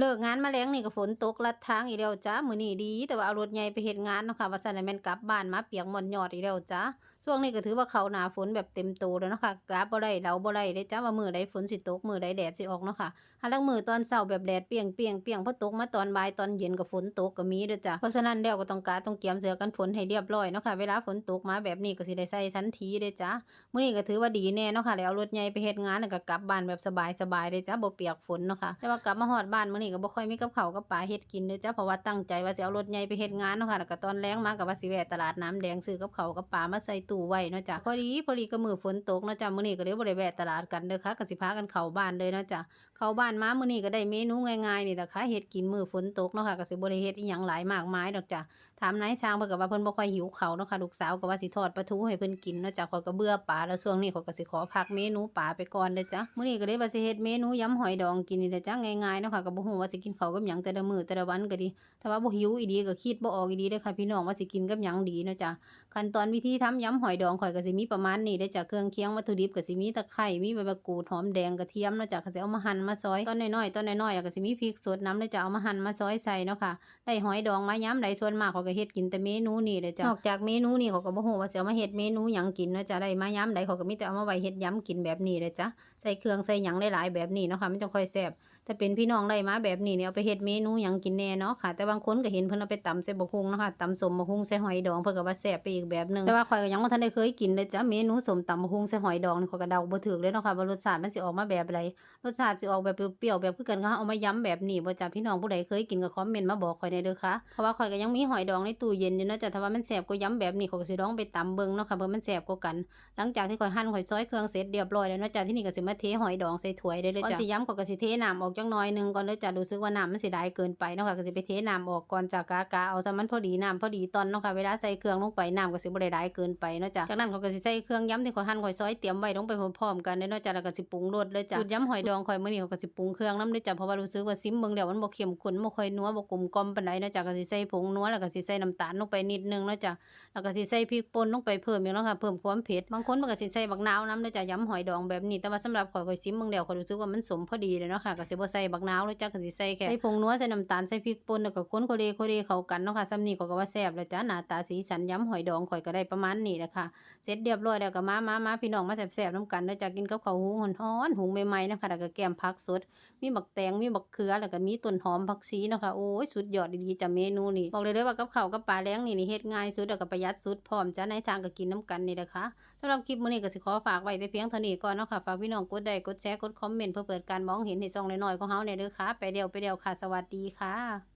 เลิกงานมาแล้งนี่ก็ฝนตกลัดทางอีกแล้วจ้ามือนี่ดี แต่ว่าเอารถใหญ่ไปเห็นงานเนาะค่ะว่าซั่นน่ะแมนกลับบ้านมาเปียกหมอนยอดอีกแล้วจ้า ช่วงนี้ก็ถือว่าเขาหนาฝนแบบเต็มโตแล้วนะคะกลับบ่ได้เดาบ่ได้เด้จ้าว่ามือใดฝนสิตกมือใดแดดสิออกเนาะค่ะหาลังมือตอนเช้าแบบแดดเปรี้ยงเปียงพอตกมาตอนบ่ายตอนเย็นก็ฝนตกก็มีเด้อจ้าเพราะฉะนั้นแล้วก็ต้องการต้องเตรียมเสื้อกันฝนให้เรียบร้อยเนาะค่ะเวลาฝนตกมาแบบนี้ก็สิได้ใส่ทันทีเด้จ้ามื้อนี้ก็ถือว่าดีแน่เนาะค่ะแล้วเอารถใหญ่ไปเฮ็ดงานแล้วก็กลับบ้านแบบสบายๆเด้จ้าบ่เปียกฝนเนาะค่ะแต่ว่ากลับมาฮอดบ้านมื้อนี้ก็บ่ค่อยมีกับข้าวกับปลาเฮ็ดกินเด้อจ้าเพราะว่าตั้งใจว่าสิเอารถใหญ่ไปเฮ็ดงานเนาะค่ะแล้วก็ตอนแลงมาก็ว่าสิแวะตลาดน้ำแดงซื้อกับข้าวกับปลามาใส่ตูู้ไว้เนาะจ้ะพอดีพอดีก็มือฝนตกเนาะจ้ะมื้อนี้ก็เลยบ่ได้แวะตลาดกันเด้อค่ะก็สิพากันเข้าบ้านเลยเนาะจ้ะเข้าบ้านมามื้อนี้ก็ได้เมนูง่ายๆนี่แหละค่ะเฮ็ดกินมือฝนตกเนาะค่ะก็สิบ่ได้เฮ็ดอีหยังหลายมากมายดอกจ้ะถามนายช่างเพิ่นก็ว่าเพิ่นบ่ค่อยหิวข้าวเนาะค่ะลูกสาวก็ว่าสิทอดปลาทูให้เพิ่นกินเนาะจ้ะข้อยก็เบื่อปลาแล้วช่วงนี้ข้อยก็สิขอพักเมนูปลาไปก่อนเด้อจ้ะมื้อนี้ก็เลยว่าสิเฮ็ดเมนูยำหอยดองกินนี่แหละจ้ะง่ายๆเนาะค่ะก็บ่ฮู้ว่าสิกินข้าวกับหยังแต่ละมื้อแต่ละวันก็ดีถ้าว่าบ่หิวอีดีก็คิดบ่ออกอีดีเด้อค่ะพี่น้องว่าสิกินกับหยังดีเนาะจ้ะขั้นตอนวิธีทำยำหอยดองข่อยก็สิมีประมาณนี้เด้จ้ะเครื่องเคียงวัตถุดิบก็สิมีตะไคร้มีใบมะกรูดหอมแดงกระเทียมเนาะจ้ะก็สิเอามาหั่นมาซอยตอนน้อยๆตอนน้อยๆแล้วก็สิมีพริกสดน้ำเด้จ้ะเอามาหั่นมาซอยใส่เนาะค่ะได้หอยดองมาย้ำได้ส่วนมากเขาก็เฮ็ดกินแต่เมนูนี้เด้จ้ะนอกจากเมนูนี้เขาก็บ่ฮู้ว่าสิเอามาเฮ็ดเมนูหยังกินเนาะจ้ะได้มาย้ำได้เขาก็มีแต่เอามาไว้เฮ็ดย้ำกินแบบนี้เด้จ้ะใส่เครื่องใส่หยังหลายๆแบบนี้เนาะค่ะมันจะค่อยแซ่บ ถ้าเป็นพี่น้องได้มาแบบนี้เนี่ยเอาไปเฮ็ดเมนูหยังกินแน่เนาะค่ะ แต่บางคนก็เห็นเพิ่นเอาไปตำใส่บกฮุงเนาะค่ะตำสมบกฮุงใส่หอยดองเพิ่นก็ว่าแซ่บไปอีกแบบนึงแต่ว่าข่อยก็ยังบ่ทันได้เคยกินเลยจ้ะเมนูสมตำบกฮุงใส่หอยดองนี่ข่อยก็เดาบ่ถูกเลยเนาะค่ะว่ารสชาติมันสิออกมาแบบใดรสชาติสิออกแบบเปรี้ยวๆแบบคือกันก็เอามายำแบบนี้บ่จ้ะพี่น้องผู้ใดเคยกินก็คอมเมนต์มาบอกข่อยได้เด้อค่ะเพราะว่าข่อยก็ยังมีหอยดองในตู้เย็นอยู่เนาะจ้ะถ้าว่ามันแซ่บกว่ายำแบบนี้ข่อยก็สิลองไปตำเบิ่งเนาะค่ะเบิ่งมันแซ่บกว่ากัน หลังจากที่ข่อยหั่นข่อยซอยเครื่องเสร็จเรียบร้อยแล้วเนาะจ้ะที่นี่ก็สิมาเทหอยดองใส่ถ้วยได้เลยจ้ะก่อนสิยำข่อยก็สิเทน้ำออกจักหน่อยหนึ่งก่อนเด้อจ้ะรู้สึกว่าน้ำมันสิได้เกินไปเนาะค่ะก็สิไปเทน้ำออกก่อนจากกากาเอาซะมันพอดีน้ำพอดีตอนเนาะค่ะเวลาใส่เครื่องลงไปน้ำก็สิบ่ได้ได้เกินไปเนาะจ้ะจากนั้นเข่อยก็สิใส่เครื่องย้ำที่ข่อยหั่นข่อยซอยเตรียมไว้ลงไปพร้อมๆกันเนาะจ้ะแล้วก็สิปรุงรสเลยจ้ะสูตรยำหอยดองข่อยมื้อนี้เข่อยก็สิปรุงเครื่องน้ำเด้อจ้ะเพราะว่ารู้สึกว่าซิมเบิ่งแล้วมันบ่เข้มข้นบ่ค่อยนัวบ่กลมกล่อมปานใดเนาะจ้ะก็สิใส่ผงนัวแล้วก็สิใส่น้ำตาลลงไปนิดนึงเนาะจ้ะแล้วก็สิใส่พริกป่นลงไปเพิ่มอีกแล้วค่ะเพิ่มความเผ็ดบางคนมันก็สิใส่บักนาวน้ำด้วยจ้ะย้ำหอยดองแบบนี้แต่ว่าสำหรับข่อยข่อยซิมเบิ่งแล้วข่อยรู้สึกว่ามันสมพอดีเลยเนาะค่ะก็สิบ่ใส่บักนาวเลยจ้ะก็สิใส่แค่ใส่ผงนัวใส่น้ำตาลใส่พริกป่นแล้วก็คนโคเรโคเรเข้ากันเนาะค่ะซำนีก็ก็ว่าแซ่บแล้วจ้ะหน้าตาสีสันย้ำหอยดองข่อยก็ได้ประมาณนี้แหละค่ะเสร็จเรียบร้อยแล้วก็มามามาพี่น้องมาแซ่บๆนํกันเด้อจ้ะกินกับข้าวหุงร้อนๆหุงใหม่ๆนะคะแล้วก็แกมผักสด มีบักแตงมีบักเขือแล้วก็มีต้นหอมผักชีเนาะค่ะโอ้ยสุดยอดดีๆจ้ะเมนูนี้บอกเลยเด้อว่ากับข้าวกับปลาแล้งนี่นี่เฮ็ดง่ายสุดแล้วก็ประหยัดสุดพร้อมจ้ะในทางก็กินน้ำกันนี่แหละค่ะสำหรับคลิปมื้อนี้ก็สิขอฝากไว้แต่เพียงเท่านี้ก่อนเนาะค่ะฝากพี่น้องกดไลค์กดแชร์กดคอมเมนต์เพื่อเปิดการมองเห็นให้ช่องน้อยๆของเฮาเนี่ยเด้อค่ะ ไปเดียวไปเดียวค่ะ สวัสดีค่ะ